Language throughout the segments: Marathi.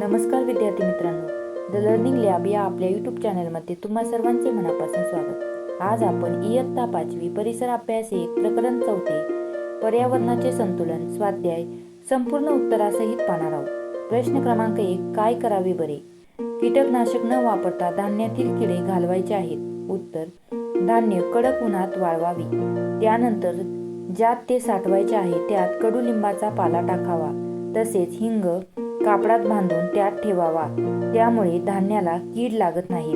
नमस्कार विद्यार्थी मित्रांनो. द लर्निंग लॅब या आपल्या यूट्यूब चॅनलमध्ये तुम्हा सर्वांचे मनापासून स्वागत. आज आपण इयत्ता पाचवी परिसर अभ्यास एक प्रकरण चौथे पर्यावरणाचे संतुलन स्वाध्याय संपूर्ण उत्तरासहित पाहणार आहोत. प्रश्न क्रमांक एक काय करावे बरे? कीटकनाशक न वापरता धान्यातील किडे घालवायचे आहेत. उत्तर धान्य कडक उन्हात वाळवावी. त्यानंतर ज्यात ते साठवायचे आहे त्यात कडुलिंबाचा पाला टाकावा. तसेच हिंग कापडात बांधून त्यात ठेवावा. त्यामुळे धान्याला कीड लागत नाही.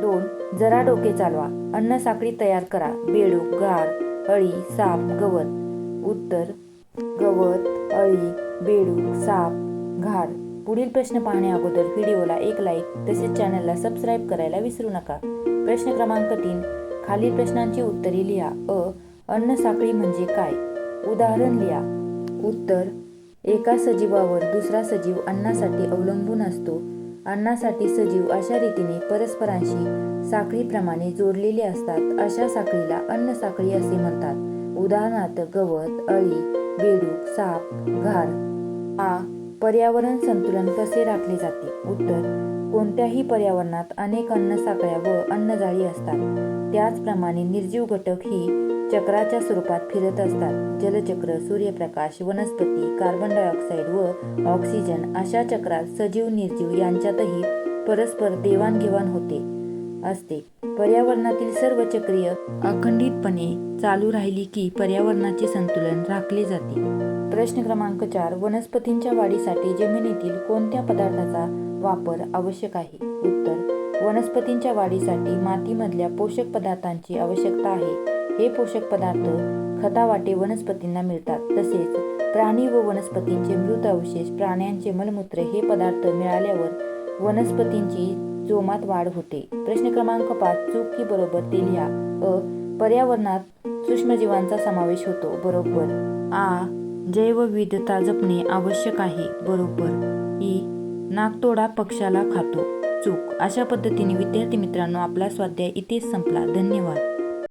दोन जरा डोके चालवा. अन्न साखळी तयार करा. बेडूक गार अळी साप गवत. उत्तर गवत अळी बेडूक साप घार पुढील प्रश्न पाहण्या अगोदर व्हिडिओला एक लाईक तसेच चॅनलला सबस्क्राईब करायला विसरू नका. प्रश्न क्रमांक तीन. खालील प्रश्नांची उत्तरे लिहा. अ. अन्न साखळी म्हणजे काय? उदाहरण लिहा. उत्तर एका सजीवावर दुसरा सजीव अन्नासाठी अवलंबून असतो. अन्नासाठी सजीव अशा रीतीने परस्परांशी साखळीप्रमाणे जोडलेले असतात. अशा साखळीला अन्न साखळी असे म्हणतात. उदाहरणार्थ गवत अळी बेडूक साप घार आ पर्यावरण संतुलन कसे राखले जाते? उत्तर कोणत्याही पर्यावरणात अनेक अन्न साखळ्या व अन्नजाळी असतात. त्याचप्रमाणे निर्जीव घटक ही चक्राच्या स्वरूपात फिरत असतात. जलचक्र सूर्यप्रकाश वनस्पती कार्बन डायऑक्साईड व ऑक्सिजन अशा चक्रात सजीव निर्जीव यांच्यातही परस्पर देवाणघेवाण होते असते. पर्यावरणातील सर्व चक्रीय अखंडितपणे चालू राहिली की पर्यावरणाचे संतुलन राखले जाते. प्रश्न क्रमांक चार. वनस्पतींच्या वाढीसाठी जमिनीतील कोणत्या पदार्थाचा वापर आवश्यक आहे? उत्तर. वनस्पतींच्या वाढीसाठी मातीमधल्या पोषक पदार्थांची आवश्यकता आहे. हे पोषक पदार्थ खतावाटे वनस्पतींना मिळतात. तसेच प्राणी व वनस्पतींचे मृत अवशेष प्राण्यांचे मलमूत्र हे पदार्थ मिळाल्यावर वनस्पतींची जोमात वाढ होते. प्रश्न क्रमांक पाच चूक की बरोबर ते लिहा अ पर्यावरणात सूक्ष्मजीवांचा समावेश होतो. बरोबर. आ जैवविविधता जपणे आवश्यक आहे. बरोबर. ई नागतोडा पक्षाला खातो. चूक. अशा पद्धतीने विद्यार्थी मित्रांनो आपला स्वाध्याय इथेच संपला. धन्यवाद.